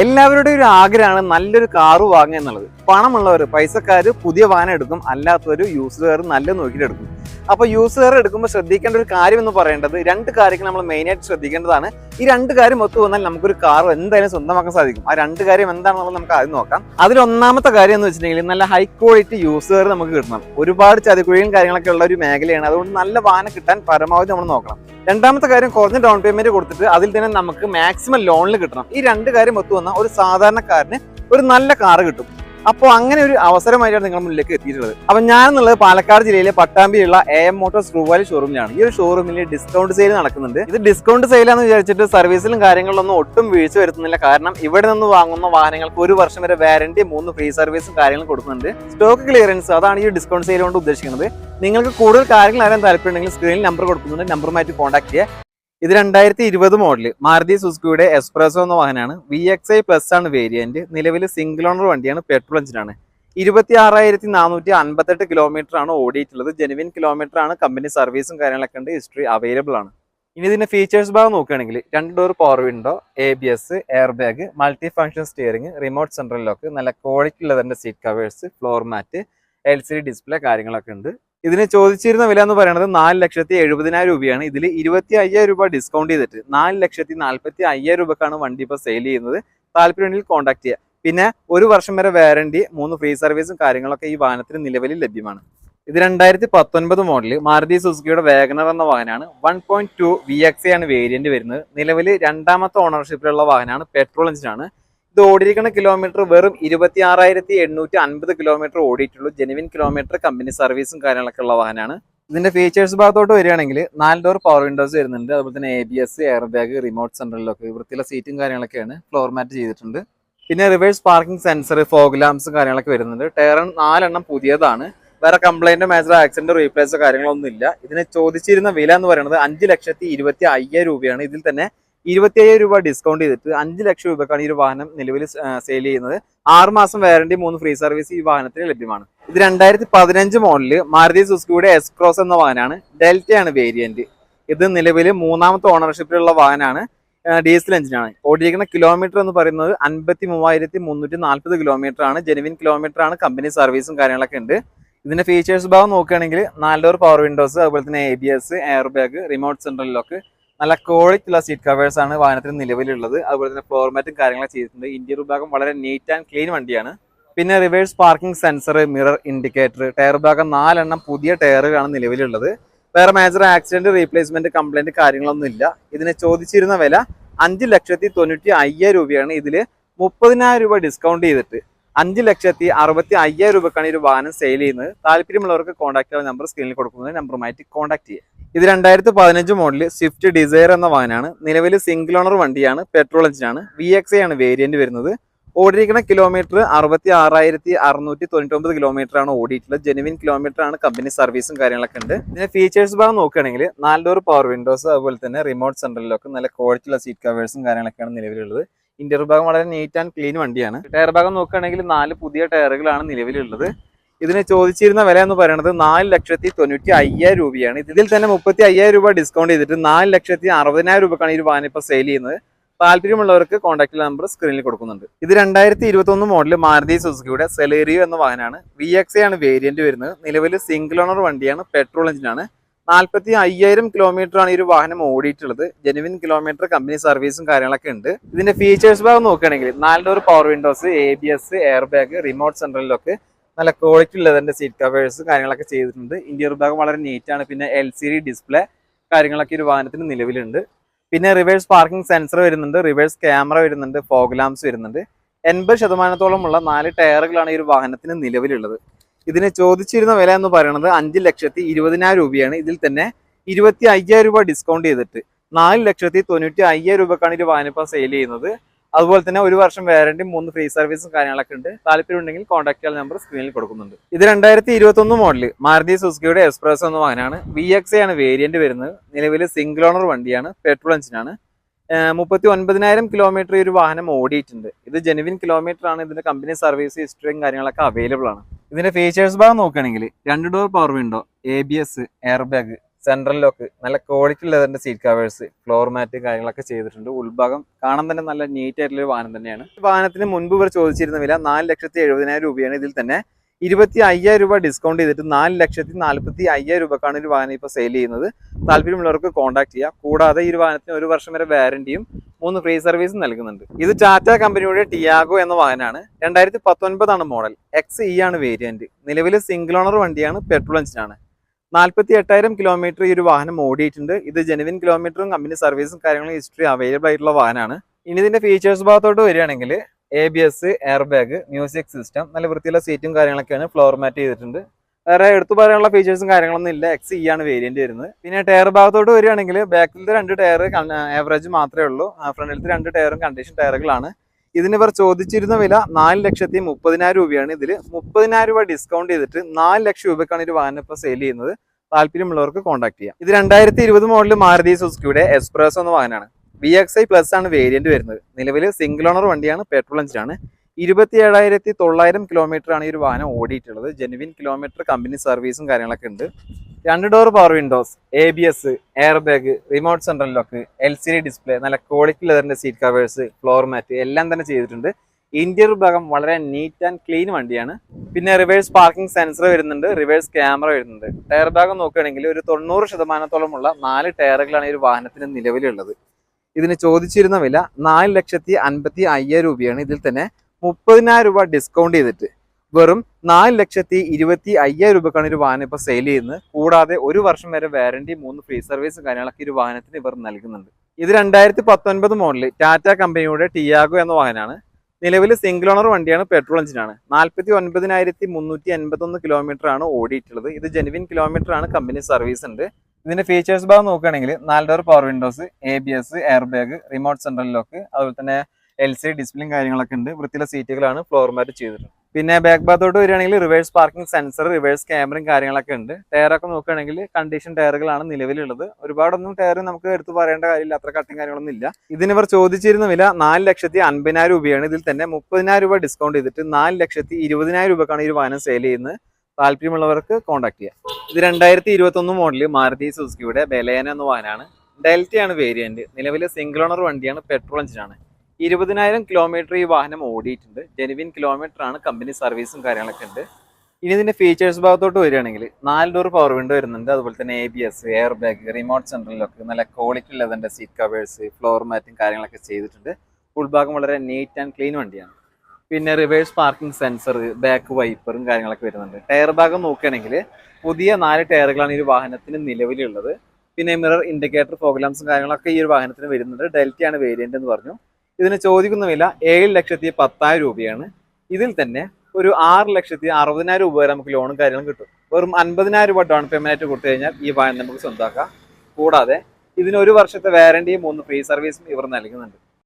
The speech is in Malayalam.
എല്ലാവരുടെയും ഒരു ആഗ്രഹമാണ് നല്ലൊരു കാറ് വാങ്ങുക എന്നുള്ളത്. പണമുള്ളവർ പൈസക്കാർ പുതിയ വാഹനം എടുക്കും അല്ലാത്തവർ യൂസ് കാർ നല്ല നോക്കിയിട്ട് എടുക്കും. അപ്പോൾ കയർ എടുക്കുമ്പോൾ ശ്രദ്ധിക്കേണ്ട ഒരു കാര്യം എന്ന് പറയേണ്ടത് രണ്ട് കാര്യങ്ങൾ നമ്മൾ മെയിനായിട്ട് ശ്രദ്ധിക്കേണ്ടതാണ്. ഈ രണ്ട് കാര്യം ഒത്തു വന്നാൽ നമുക്കൊരു കാർ എന്തായാലും സ്വന്തമാക്കാൻ സാധിക്കും. ആ രണ്ട് കാര്യം എന്താണെന്നുള്ളത് നമുക്ക് ആദ്യം നോക്കാം. അതിലൊന്നാമത്തെ കാര്യം എന്ന് വെച്ചിട്ടുണ്ടെങ്കിൽ നല്ല ഹൈ ക്വാളിറ്റി യൂസ് കയർ നമുക്ക് കിട്ടണം. ഒരുപാട് ചതിക്കുഴിയും കാര്യങ്ങളൊക്കെ ഉള്ള ഒരു മേഖലയാണ്. അതുകൊണ്ട് നല്ല വാഹനം കിട്ടാൻ പരമാവധി നമ്മൾ നോക്കണം. രണ്ടാമത്തെ കാര്യം കുറഞ്ഞ ഡൗൺ പേയ്മെന്റ് കൊടുത്തിട്ട് അതിൽ തന്നെ നമുക്ക് മാക്സിമം ലോണിൽ കിട്ടണം. ഈ രണ്ട് കാര്യം ഒത്തു വന്നാൽ ഒരു സാധാരണക്കാരന് ഒരു നല്ല കാർ കിട്ടും. അപ്പോൾ അങ്ങനെ ഒരു അവസരമായിട്ടാണ് നിങ്ങളുടെ മുന്നിലേക്ക് എത്തിയിട്ടുള്ളത്. അപ്പോൾ ഞാൻ എന്നുള്ളത് പാലക്കാട് ജില്ലയിലെ പട്ടാമ്പിയുള്ള A M Motors True Value ഷോറൂമിലാണ് ഈ ഒരു ഷോറൂമിൽ ഡിസ്കൗണ്ട് സെയിൽ നടക്കുന്നുണ്ട്. ഇത് ഡിസ്കൗണ്ട് സെയിലാന്ന് വിചാരിച്ചിട്ട് സർവീസിലും കാര്യങ്ങളിലൊന്നും ഒട്ടും വീഴ്ച വരുത്തുന്നില്ല. കാരണം ഇവിടെ നിന്ന് വാങ്ങുന്ന വാഹനങ്ങൾക്ക് ഒരു വർഷം വരെ വാരണ്ടി മൂന്ന് ഫ്രീ സർവീസും കാര്യങ്ങളും കൊടുക്കുന്നുണ്ട്. സ്റ്റോക്ക് ക്ലിയറൻസ് അതാണ് ഈ ഡിസ്കൗണ്ട് സെയിൽ കൊണ്ട് ഉദ്ദേശിക്കുന്നത്. നിങ്ങൾക്ക് കൂടുതൽ കാര്യങ്ങൾ അറിയാൻ താല്പര്യമുണ്ടെങ്കിൽ സ്ക്രീനിൽ നമ്പർ കൊടുക്കുന്നുണ്ട്. നമ്പറുമായിട്ട് കോൺടാക്ട് ചെയ്യുക. ഇത് രണ്ടായിരത്തി ഇരുപത് മോഡൽ മാരുതി സുസുക്കിയുടെ എക്സ്പ്രസോ എന്ന വാഹനമാണ്. വി എക്സ് ഐ പ്ലസ് ആണ് വേരിയന്റ് നിലവിൽ സിംഗിൾ ഓണർ വണ്ടിയാണ്. പെട്രോൾ എഞ്ചിനാണ് ഇരുപത്തി ആറായിരത്തി നാനൂറ്റി അൻപത്തെട്ട് കിലോമീറ്റർ ആണ് ഓടിയിട്ടുള്ളത്. ജെനുവിൻ കിലോമീറ്റർ ആണ്. കമ്പനി സർവീസും കാര്യങ്ങളൊക്കെ ഉണ്ട്. ഹിസ്റ്ററി അവൈലബിൾ ആണ്. ഇനി ഇതിന്റെ ഫീച്ചേഴ്സ് ഭാഗം നോക്കുകയാണെങ്കിൽ രണ്ട് door power window A B S airbag multi function steering remote central lock നല്ല ക്വാളിറ്റി ഉള്ളതിന്റെ seat covers floor mat L C D display കാര്യങ്ങളൊക്കെ ഉണ്ട്. ഇതിന് ചോദിച്ചിരുന്ന വില എന്ന് പറയുന്നത് നാല് ലക്ഷത്തി എഴുപതിനായിരം രൂപയാണ്. ഇതിൽ ഇരുപത്തി അയ്യായിരം രൂപ ഡിസ്കൗണ്ട് ചെയ്തിട്ട് നാല് ലക്ഷത്തി നാല്പത്തി അയ്യായിരം രൂപക്കാണ് വണ്ടി ഇപ്പോൾ സെയിൽ ചെയ്യുന്നത്. താല്പര്യമുണ്ടെങ്കിൽ കോൺടാക്ട് ചെയ്യുക പിന്നെ ഒരു വർഷം വരെ വാറണ്ടി മൂന്ന് ഫ്രീ സർവീസും കാര്യങ്ങളൊക്കെ ഈ വാഹനത്തിന് നിലവിൽ ലഭ്യമാണ്. ഇത് രണ്ടായിരത്തി പത്തൊൻപത് മോഡൽ മാരുതി സുസുക്കിയുടെ വേഗനർ എന്ന വാഹനമാണ്. One point two V X ആണ് വേരിയന്റ് വരുന്നത്. നിലവിൽ രണ്ടാമത്തെ ഓണർഷിപ്പിലുള്ള വാഹനമാണ് പെട്രോൾ എഞ്ചിനാണ് ഇത് ഓടിയിരിക്കുന്ന കിലോമീറ്റർ വെറും ഇരുപത്തി ആറായിരത്തി എണ്ണൂറ്റി അൻപത് കിലോമീറ്റർ ഓടിയിട്ടുള്ളൂ ജെനുവിൻ കിലോമീറ്റർ കമ്പനി സർവീസും കാര്യങ്ങളൊക്കെ ഉള്ള വാഹനമാണ്. ഇതിന്റെ ഫീച്ചേഴ്സ് ഭാഗത്തോട്ട് വരികയാണെങ്കിൽ നാല് ഡോർ പവർ വിൻഡോസ് വരുന്നുണ്ട്. അതുപോലെ തന്നെ A B S airbag remote സെൻട്രലിലൊക്കെ വൃത്തിയുള്ള സീറ്റും കാര്യങ്ങളൊക്കെയാണ് ഫ്ലോർ മാറ്റ് ചെയ്തിട്ടുണ്ട്. പിന്നെ റിവേഴ്സ് പാർക്കിംഗ് സെൻസർ ഫോഗ് ലാംസും കാര്യങ്ങളൊക്കെ വരുന്നുണ്ട്. ടയർ നാലെണ്ണം പുതിയതാണ്. വേറെ കംപ്ലൈന്റ് മേജർ ആക്സിഡന്റ് റീപ്ലേസോ കാര്യങ്ങളൊന്നും ഇല്ല ഇതിന് ചോദിച്ചിരുന്ന വില എന്ന് പറയുന്നത് അഞ്ച് ലക്ഷത്തി ഇരുപത്തി അയ്യായിരം രൂപയാണ്. ഇതിൽ തന്നെ ഇരുപത്തി അയ്യായിരം രൂപ ഡിസ്കൗണ്ട് ചെയ്തിട്ട് അഞ്ച് ലക്ഷം രൂപക്കാണ് ഈ ഒരു വാഹനം നിലവിൽ സെയിൽ ചെയ്യുന്നത്. ആറ് മാസം വാറണ്ടി മൂന്ന് ഫ്രീ സർവീസ് ഈ വാഹനത്തിന് ലഭ്യമാണ്. ഇത് രണ്ടായിരത്തി പതിനഞ്ച് മോഡൽ മാരുതി സുസുക്കിയുടെ എസ് ക്രോസ് എന്ന വാഹനമാണ്. ഡെൽറ്റയാണ് വേരിയന്റ് ഇത് നിലവിൽ മൂന്നാമത്തെ ഓണർഷിപ്പിലുള്ള വാഹനമാണ്. ഡീസൽ എഞ്ചിനാണ് ഓടിയിരിക്കുന്ന കിലോമീറ്റർ എന്ന് പറയുന്നത് അൻപത്തി മൂവായിരത്തി മുന്നൂറ്റി നാൽപ്പത് കിലോമീറ്റർ ആണ്. ജെനുവിൻ കിലോമീറ്റർ ആണ് കമ്പനി സർവീസും കാര്യങ്ങളൊക്കെ ഉണ്ട്. ഇതിന്റെ ഫീച്ചേഴ്സ് ഭാഗം നോക്കുകയാണെങ്കിൽ നാല് ഡോർ പവർ വിൻഡോസ് അതുപോലെ തന്നെ A B S airbag remote central lock നല്ല ക്വാളിറ്റി ഉള്ള സീറ്റ് കവേഴ്സ് ആണ് വാഹനത്തിന് നിലവിലുള്ളത്. അതുപോലെ തന്നെ ഫ്ലോർ മാറ്റും കാര്യങ്ങളൊക്കെ ചെയ്തിട്ടുണ്ട്. ഇന്റീരിയർ ഭാഗം വളരെ നീറ്റ് ആൻഡ് ക്ലീൻ വണ്ടിയാണ്. പിന്നെ reverse parking sensor mirror indicator tyre ഭാഗം നാലെണ്ണം പുതിയ ടയറുകളാണ് നിലവിലുള്ളത്. വേറെ മേജർ ആക്സിഡന്റ് റീപ്ലേസ്മെന്റ് കംപ്ലൈന്റ് കാര്യങ്ങളൊന്നും ഇല്ല. ഇതിന് ചോദിച്ചിരുന്ന വില അഞ്ച് ലക്ഷത്തി തൊണ്ണൂറ്റി അയ്യായിരം രൂപയാണ്. ഇതിൽ മുപ്പതിനായിരം രൂപ ഡിസ്കൗണ്ട് ചെയ്തിട്ട് അഞ്ച് ലക്ഷത്തി അറുപത്തി അയ്യായിരം രൂപക്കാണ് ഈ ഒരു വാഹനം സെയിൽ ചെയ്യുന്നത്. താല്പര്യമുള്ളവർക്ക് കോൺടാക്ട് ചെയ്യുന്ന നമ്പർ സ്ക്രീനിൽ കൊടുക്കുന്നത് നമ്പറുമായിട്ട് കോൺടാക്ട് ചെയ്യുക ഇത് രണ്ടായിരത്തി പതിനഞ്ച് മോഡൽ സ്വിഫ്റ്റ് ഡിസയർ എന്ന വാഹനമാണ്. നിലവിൽ സിംഗിൾ ഓണർ വണ്ടിയാണ് പെട്രോൾ എഞ്ചിനാണ് വി എക്സ് ആണ് വേരിയന്റ് വരുന്നത്. ഓടിയിരിക്കുന്ന കിലോമീറ്റർ അറുപത്തി ആറായിരത്തി അറുന്നൂറ്റി തൊണ്ണൂറ്റി ഒമ്പത് കിലോമീറ്റർ ആണ് ഓടിയിട്ടുള്ളത്. ജെനുവിൻ കിലോമീറ്റർ ആണ് കമ്പനി സർവീസും കാര്യങ്ങളൊക്കെ ഉണ്ട്. ഇതിന്റെ ഫീച്ചേഴ്സ് ഭാഗം നോക്കുകയാണെങ്കിൽ നാല് ഡോർ പവർ വിൻഡോസ് അതുപോലെ തന്നെ റിമോട്ട് സെൻട്രലിലൊക്കെ നല്ല ക്വാളിറ്റിയുള്ള സീറ്റ് കവേഴ്സും കാര്യങ്ങളൊക്കെയാണ് നിലവിലുള്ളത്. ഇന്റീരിയർ ഭാഗം വളരെ നീറ്റ് ആൻഡ് ക്ലീൻ വണ്ടിയാണ്. ടയർ ഭാഗം നോക്കുകയാണെങ്കിൽ നാല് പുതിയ ടയറുകളാണ് നിലവിലുള്ളത്. ഇതിന് ചോദിച്ചിരുന്ന വില എന്ന് പറയുന്നത് നാല് ലക്ഷത്തി തൊണ്ണൂറ്റി അയ്യായിരം രൂപയാണ്. ഇതിൽ തന്നെ മുപ്പത്തി അയ്യായിരം രൂപ ഡിസ്കൗണ്ട് ചെയ്തിട്ട് നാല് ലക്ഷത്തി അറുപതിനായിരം രൂപക്കാണ് ഈ വാഹനം ഇപ്പോൾ സെയിൽ ചെയ്യുന്നത്. താല്പര്യമുള്ളവർക്ക് കോൺടാക്ട് നമ്പർ സ്ക്രീനിൽ കൊടുക്കുന്നുണ്ട്. ഇത് രണ്ടായിരത്തി ഇരുപത്തി ഒന്ന് മോഡൽ മാരുതി സുസുക്കിയുടെ സെലേറിയോ എന്ന വാഹനമാണ്. വി എക്സ് ആണ് വേരിയന്റ് വരുന്നത്. നിലവിൽ സിംഗിൾ ഓണർ വണ്ടിയാണ് പെട്രോൾ എഞ്ചിനാണ് നാൽപ്പത്തി അയ്യായിരം ആണ് ഈ ഒരു വാഹനം ഓടിയിട്ടുള്ളത്. ജെനുവിൻ കിലോമീറ്റർ കമ്പനി സർവീസും കാര്യങ്ങളൊക്കെ ഉണ്ട്. ഇതിന്റെ ഫീച്ചേഴ്സ് ഭാഗം നോക്കുകയാണെങ്കിൽ നാല് door power windows A B S airbag remote സെൻട്രലിലൊക്കെ നല്ല ക്വാളിറ്റി ഉള്ളതിന്റെ സീറ്റ് കവേഴ്സ് കാര്യങ്ങളൊക്കെ ചെയ്തിട്ടുണ്ട്. ഇന്റീരിയർ ഭാഗം വളരെ നീറ്റ് ആണ്. പിന്നെ എൽ സി ഡി ഡിസ്പ്ലേ കാര്യങ്ങളൊക്കെ ഒരു വാഹനത്തിന് നിലവിലുണ്ട്. പിന്നെ റിവേഴ്സ് പാർക്കിംഗ് സെൻസർ വരുന്നുണ്ട് റിവേഴ്സ് ക്യാമറ വരുന്നുണ്ട് ഫോഗ് ലാംസ് വരുന്നുണ്ട്. എൺപത് ശതമാനത്തോളമുള്ള നാല് ടയറുകളാണ് ഈ ഒരു വാഹനത്തിന് നിലവിലുള്ളത്. ഇതിന് ചോദിച്ചിരുന്ന വില എന്ന് പറയുന്നത് അഞ്ച് ലക്ഷത്തി ഇരുപതിനായിരം രൂപയാണ്. ഇതിൽ തന്നെ ഇരുപത്തി അയ്യായിരം രൂപ ഡിസ്കൗണ്ട് ചെയ്തിട്ട് നാല് ലക്ഷത്തി തൊണ്ണൂറ്റി അയ്യായിരം രൂപക്കാണ് ഇത് ഇപ്പോൾ സെയിൽ ചെയ്യുന്നത്. അതുപോലെ തന്നെ ഒരു വർഷം വാറണ്ടി മൂന്ന് ഫ്രീ സർവീസും കാര്യങ്ങളൊക്കെ ഉണ്ട്. താല്പര്യം ഉണ്ടെങ്കിൽ കോൺടാക്ട് ചെയ്യാൻ നമ്പർ സ്ക്രീനിൽ കൊടുക്കുന്നുണ്ട്. ഇത് രണ്ടായിരത്തി ഇരുപത്തി ഒന്ന് മോഡൽ മാരുതി സുസുക്കിയുടെ എക്സ്പ്രസ് എന്ന വാഹനമാണ്. വി എക്സ് ആണ് വേരിയന്റ് വരുന്നത്. നിലവിൽ സിംഗിൾ ഓണർ വണ്ടിയാണ് പെട്രോൾ എഞ്ചിനാണ് മുപ്പത്തി ഒൻപതിനായിരം കിലോമീറ്റർ ഈ ഒരു വാഹനം ഓടിയിട്ടുണ്ട്. ഇത് ജെനുവിൻ കിലോമീറ്റർ ആണ്. ഇതിന്റെ കമ്പനി സർവീസ് ഹിസ്റ്ററിയും കാര്യങ്ങളൊക്കെ അവൈലബിൾ ആണ്. ഇതിന്റെ ഫീച്ചേഴ്സ് ഭാഗം നോക്കുകയാണെങ്കിൽ രണ്ട് door power window A B S airbag central lock നല്ല ക്വാളിറ്റി ഉള്ള ലെതറിന്റെ സീറ്റ് കവേഴ്സ് ഫ്ലോർ മാറ്റ് കാര്യങ്ങളൊക്കെ ചെയ്തിട്ടുണ്ട്. ഉൾഭാഗം കാണാൻ തന്നെ നല്ല നീറ്റ് ആയിട്ടുള്ള വാഹനം തന്നെയാണ്. വാഹനത്തിന് മുൻപ് ഇവർ ചോദിച്ചിരുന്ന വില നാല് ലക്ഷത്തി എഴുപതിനായിരം രൂപയാണ്. ഇതിൽ തന്നെ ഇരുപത്തി അയ്യായിരം രൂപ ഡിസ്കൗണ്ട് ചെയ്തിട്ട് നാല് ലക്ഷത്തി നാല്പത്തി അയ്യായിരം രൂപക്കാണ് ഒരു വാഹനം ഇപ്പോൾ സെയിൽ ചെയ്യുന്നത്. താല്പര്യമുള്ളവർക്ക് കോൺടാക്ട് ചെയ്യുക കൂടാതെ ഈ ഒരു വാഹനത്തിന് ഒരു വർഷം വരെ വാറന്റിയും മൂന്ന് ഫ്രീ സർവീസും നൽകുന്നുണ്ട്. ഇത് ടാറ്റ കമ്പനിയുടെ ടിയാഗോ എന്ന വാഹനമാണ്. രണ്ടായിരത്തി പത്തൊൻപതാണ് മോഡൽ എക്സ് ഇ ആണ് വേരിയന്റ് നിലവിൽ സിംഗിൾ ഓണർ വണ്ടിയാണ് പെട്രോൾ എഞ്ചിനാണ് നാൽപ്പത്തി എട്ടായിരം കിലോമീറ്റർ ഈ ഒരു വാഹനം ഓടിയിട്ടുണ്ട്. ഇത് ജെനുവിൻ കിലോമീറ്ററും കമ്പനി സർവീസും കാര്യങ്ങളും ഹിസ്റ്ററി അവൈലബിൾ ആയിട്ടുള്ള വാഹനമാണ്. ഇനി ഇതിന്റെ ഫീച്ചേഴ്സ് ഭാഗത്തോട്ട് വരികയാണെങ്കിൽ A B S airbag music system നല്ല വൃത്തിയുള്ള സീറ്റും കാര്യങ്ങളൊക്കെയാണ് ഫ്ലോർ മാറ്റ് ചെയ്തിട്ടുണ്ട്. വേറെ എടുത്തു പറയാനുള്ള ഫീച്ചേഴ്സും കാര്യങ്ങളൊന്നും ഇല്ല. എക്സ് ഇ ആണ് വേരിയന്റ് വരുന്നത്. പിന്നെ ടയർ ഭാഗത്തോട്ട് വരികയാണെങ്കിൽ ബാക്കിലത്തെ രണ്ട് ടയർ ആവറേജ് മാത്രമേ ഉള്ളൂ. ഫ്രണ്ടിലത്തെ രണ്ട് ടയറും കണ്ടീഷൻ ടയറുകളാണ് ഇതിന് ഇവർ ചോദിച്ചിരുന്ന വില നാല് ലക്ഷത്തി മുപ്പതിനായിരം രൂപയാണ്. ഇതിൽ മുപ്പതിനായിരം രൂപ ഡിസ്കൗണ്ട് ചെയ്തിട്ട് നാല് ലക്ഷം രൂപക്കാണ് ഒരു വാഹനം ഇപ്പോൾ സെയിൽ ചെയ്യുന്നത്. താല്പര്യമുള്ളവർക്ക് കോൺടാക്ട് ചെയ്യാം. ഇത് രണ്ടായിരത്തി ഇരുപത് മോഡൽ മാരുതി സുസുക്കിയുടെ എക്സ്പ്രസ് എന്ന വാഹനമാണ്. വി എക്സ് ഐ പ്ലസ് ആണ് വേരിയന്റ് വരുന്നത്. നിലവിൽ സിംഗിൾ ഓണർ വണ്ടിയാണ് പെട്രോൾ എഞ്ചിനാണ് ഇരുപത്തി ഏഴായിരത്തി തൊള്ളായിരം കിലോമീറ്റർ ആണ് ഈ ഒരു വാഹനം ഓടിയിട്ടുള്ളത്. ജെനുവിൻ കിലോമീറ്റർ കമ്പനി സർവീസും കാര്യങ്ങളൊക്കെ ഉണ്ട്. രണ്ട് door power windows A B S airbag remote central lock L C D display നല്ല ക്വാളിറ്റി ലെതറിന്റെ സീറ്റ് കവേഴ്സ് ഫ്ലോർ മാറ്റ് എല്ലാം തന്നെ ചെയ്തിട്ടുണ്ട്. ഇന്റീരിയർ ഭാഗം വളരെ നീറ്റ് ആൻഡ് ക്ലീൻ വണ്ടിയാണ്. പിന്നെ റിവേഴ്സ് പാർക്കിംഗ് സെൻസർ വരുന്നുണ്ട് റിവേഴ്സ് ക്യാമറ വരുന്നുണ്ട്. ടയർ ഭാഗം നോക്കുകയാണെങ്കിൽ ഒരു തൊണ്ണൂറ് ശതമാനത്തോളമുള്ള നാല് ടയറുകളാണ് ഈ ഒരു വാഹനത്തിന് നിലവിലുള്ളത്. ഇതിന് ചോദിച്ചിരുന്ന വില നാല് ലക്ഷത്തി അൻപത്തി അയ്യായിരം രൂപയാണ്. ഇതിൽ തന്നെ മുപ്പതിനായിരം രൂപ ഡിസ്കൗണ്ട് ചെയ്തിട്ട് വെറും നാല് ലക്ഷത്തി ഇരുപത്തി അയ്യായിരം രൂപക്കാണ് ഒരു വാഹനം ഇപ്പോൾ സെയിൽ ചെയ്യുന്നത്. കൂടാതെ ഒരു വർഷം വരെ വാറന്റി മൂന്ന് ഫ്രീ സർവീസും കാര്യങ്ങളൊക്കെ ഒരു വാഹനത്തിന് ഇവർ നൽകുന്നുണ്ട്. ഇത് രണ്ടായിരത്തി പത്തൊൻപത് മോഡൽ ടാറ്റ കമ്പനിയുടെ ടിയാഗോ എന്ന വാഹനമാണ്. നിലവിൽ സിംഗിൾ ഓണർ വണ്ടിയാണ് പെട്രോൾ എഞ്ചിനാണ് നാൽപ്പത്തി ഒൻപതിനായിരത്തി മുന്നൂറ്റി എൺപത്തൊന്ന് കിലോമീറ്റർ ആണ് ഓടിയിട്ടുള്ളത്. ഇത് ജെനുവിൻ കിലോമീറ്റർ ആണ് കമ്പനി സർവീസ് ഉണ്ട്. ഇതിന്റെ ഫീച്ചേഴ്സ് ഭാഗം നോക്കുകയാണെങ്കിൽ നാല് door power windows A B S airbag remote central lock അതുപോലെ തന്നെ എൽ സി ഡിസ്പ്ലേയും കാര്യങ്ങളൊക്കെ ഉണ്ട്. വൃത്തിയുള്ള സീറ്റുകളാണ് ഫ്ലോർ മാറ്റ് ചെയ്തിട്ടുള്ളത്. പിന്നെ ബാക്ക് ഭാഗത്തോട്ട് വരികയാണെങ്കിൽ റിവേഴ്സ് പാർക്കിംഗ് സെൻസർ റിവേഴ്സ് ക്യാമറയും കാര്യങ്ങളൊക്കെ ഉണ്ട്. ടയറൊക്കെ നോക്കുകയാണെങ്കിൽ കണ്ടീഷൻ ടയറുകളാണ് നിലവിലുള്ളത്. ഒരുപാടൊന്നും ടയർ നമുക്ക് എടുത്തു പറയേണ്ട കാര്യമില്ല. അത്ര കട്ടും കാര്യങ്ങളൊന്നും ഇല്ല. ഇതിന് ഇവർ ചോദിച്ചിരുന്ന വില നാല് ലക്ഷത്തി അൻപതിനായിരം രൂപയാണ്. ഇതിൽ തന്നെ മുപ്പതിനായിരം രൂപ ഡിസ്കൗണ്ട് ചെയ്തിട്ട് നാല് ലക്ഷത്തി ഇരുപതിനായിരം രൂപക്കാണ് ഈ വാഹനം സെയിൽ ചെയ്യുന്നത്. താല്പര്യമുള്ളവർക്ക് കോൺടാക്ട് ചെയ്യാം. ഇത് രണ്ടായിരത്തി ഇരുപത്തി ഒന്ന് മോഡൽ മാരുതി സുസുക്കിയുടെ ബലേന എന്ന വാഹനമാണ്. ഡെൽറ്റയാണ് വേരിയന്റ് നിലവിൽ സിംഗിൾ ഓണർ വണ്ടിയാണ്. പെട്രോൾ എഞ്ചിനാണ് ഇരുപതിനായിരം കിലോമീറ്റർ ഈ വാഹനം ഓടിയിട്ടുണ്ട്. ജെനുവിൻ കിലോമീറ്റർ ആണ് കമ്പനി സർവീസും കാര്യങ്ങളൊക്കെ ഉണ്ട്. ഇനി ഇതിന്റെ ഫീച്ചേഴ്സ് ഭാഗത്തോട്ട് വരികയാണെങ്കിൽ നാല് ഡോർ പവർ വിൻഡോ വരുന്നുണ്ട്. അതുപോലെ തന്നെ A B S airbag remote സെൻട്രലിലൊക്കെ നല്ല ക്വാളിറ്റി ലെതറിന്റെ സീറ്റ് കവേഴ്സ് ഫ്ലോർ മാറ്റും കാര്യങ്ങളൊക്കെ ചെയ്തിട്ടുണ്ട്. ഉൾഭാഗം വളരെ നീറ്റ് ആൻഡ് ക്ലീൻ വണ്ടിയാണ്. പിന്നെ റിവേഴ്സ് പാർക്കിംഗ് സെൻസർ ബാക്ക് വൈപ്പറും കാര്യങ്ങളൊക്കെ വരുന്നുണ്ട്. ടയർ ഭാഗം നോക്കുകയാണെങ്കിൽ പുതിയ നാല് ടയറുകളാണ് ഈ വാഹനത്തിന് നിലവിലുള്ളത്. പിന്നെ മിറർ ഇൻഡിക്കേറ്റർ പ്രോഗ്രാംസും കാര്യങ്ങളൊക്കെ ഈ ഒരു വാഹനത്തിന് വരുന്നുണ്ട്. ഡെൽറ്റയാണ് വേരിയന്റ് എന്ന് പറഞ്ഞു. ഇതിന് ചോദിക്കുന്ന വില ഏഴ് ലക്ഷത്തി പത്തായിരം രൂപയാണ്. ഇതിൽ തന്നെ ഒരു ആറ് ലക്ഷത്തി അറുപതിനായിരം രൂപ വരെ നമുക്ക് ലോണും കാര്യങ്ങളും കിട്ടും. വെറും അൻപതിനായിരം രൂപ ഡൗൺ പേയ്മെന്റ് ആയിട്ട് കൊടുത്തു കഴിഞ്ഞാൽ ഈ വാഹനം നമുക്ക് സ്വന്തമാക്കാം കൂടാതെ ഇതിന് ഒരു വർഷത്തെ വാരണ്ടിയും മൂന്ന് ഫ്രീ സർവീസും ഇവർ നൽകുന്നുണ്ട്.